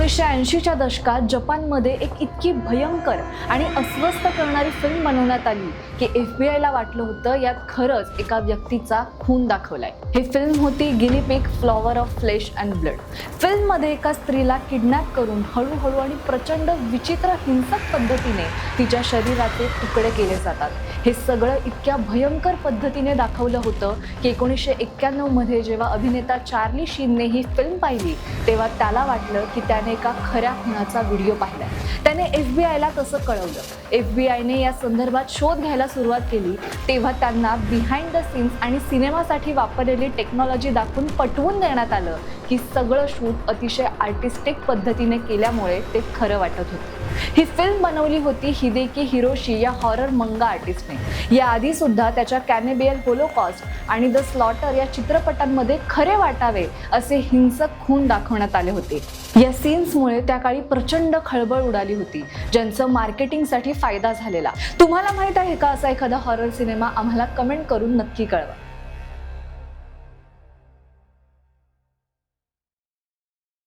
एकोणीसशे ऐंशीच्या दशकात जपानमध्ये एक इतकी भयंकर आणि अस्वस्थ करणारी फिल्म बनवण्यात आली की एफ बी आयला वाटलं होतं यात खरंच एका व्यक्तीचा खून दाखवलाय. ही फिल्म होती guinea pig flower of flesh and blood फिल्ममध्ये एका स्त्रीला किडनॅप करून हळूहळू आणि प्रचंड विचित्र हिंसक पद्धतीने तिच्या शरीराचे तुकडे केले जातात. हे सगळं इतक्या भयंकर पद्धतीने दाखवलं होतं की एकोणीसशे एक्क्याण्णवमध्ये जेव्हा अभिनेता चार्ली शीनने ही फिल्म पाहिली तेव्हा त्याला वाटलं की त्याने एका खऱ्या खुनाचा व्हिडिओ पाहिला. त्याने एफ बी आयला तसं कळवलं? एफ बी आयने या संदर्भात शोध घ्यायला सुरुवात केली तेव्हा त्यांना बिहाइंड द सीन्स आणि सिनेमासाठी वापरलेली टेक्नॉलॉजी दाखवून पटवून देण्यात आलं की सगळं शूट अतिशय आर्टिस्टिक पद्धतीने केल्यामुळे ते खरं वाटत होतं. ही फिल्म बनवली होती हिदेकी हिरोशी या हॉरर मंगा आर्टिस्टने याआधी सुद्धा त्याच्या कॅनेबियल होलोकॉस्ट आणि द स्लॉटर या चित्रपटांमध्ये खरे वाटावे असे हिंसक खून दाखवण्यात आले होते. या सीन्समुळे त्या काळी प्रचंड खळबळ उडाली होती ज्यांचं मार्केटिंगसाठी फायदा झालेला. तुम्हाला माहीत आहे का असा एखादा हॉरर सिनेमा आम्हाला कमेंट करून नक्की कळवा.